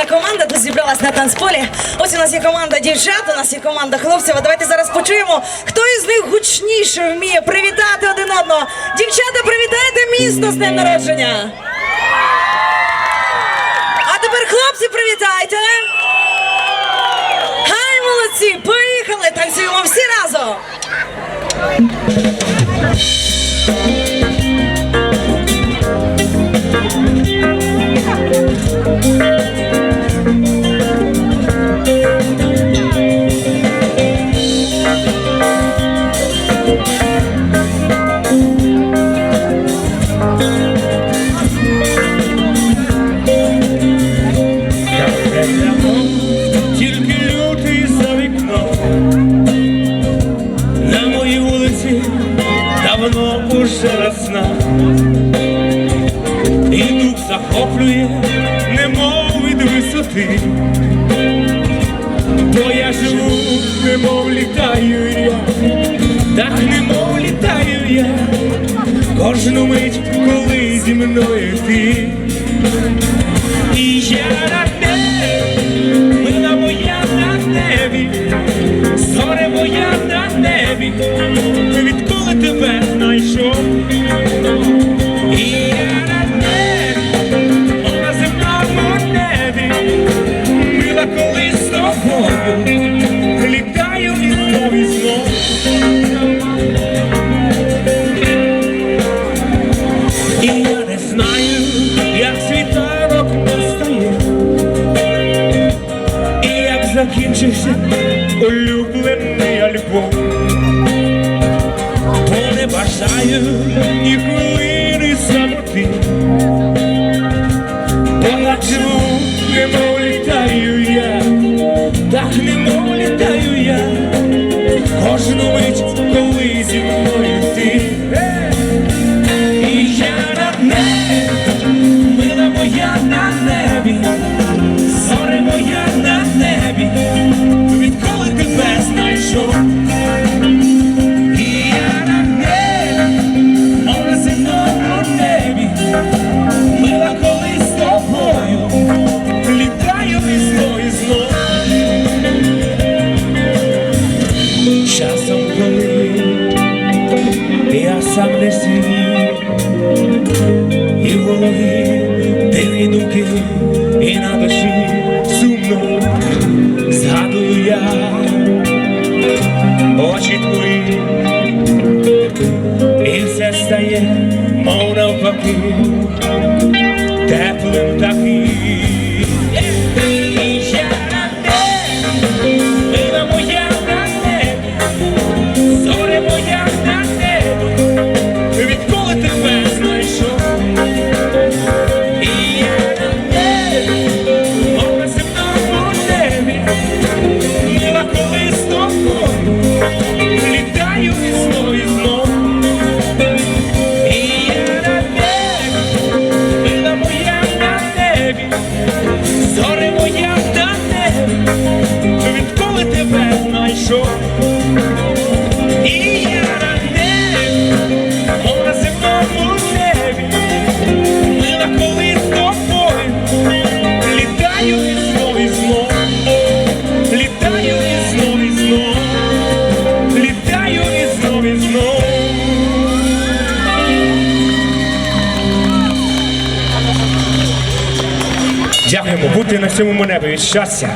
прекрасна команда тут зібралась на танцполі. Ось у нас є команда дівчат, у нас є команда хлопців. А давайте зараз почуємо, хто із них гучніше вміє привітати один одного. Дівчата, привітайте місто з днем народження. А тепер хлопці, привітайте. Хай молодці! Поїхали! Танцюємо всі разом! Давно уже весна І дух захоплює, немов від висоти, бо я живу, немов літаю я, так немов літаю я, кожну мить, коли зі мною ти. І я на небі, мила моя на небі, зоре моя закінчився улюблений альбом, бо не бажаю я сам не свій, і в голові дивні думки, і на душі сумно згадую я очі твої, і все стає, мов навпаки, теплим таким. Дякуємо, бути на цьому небі від щастя.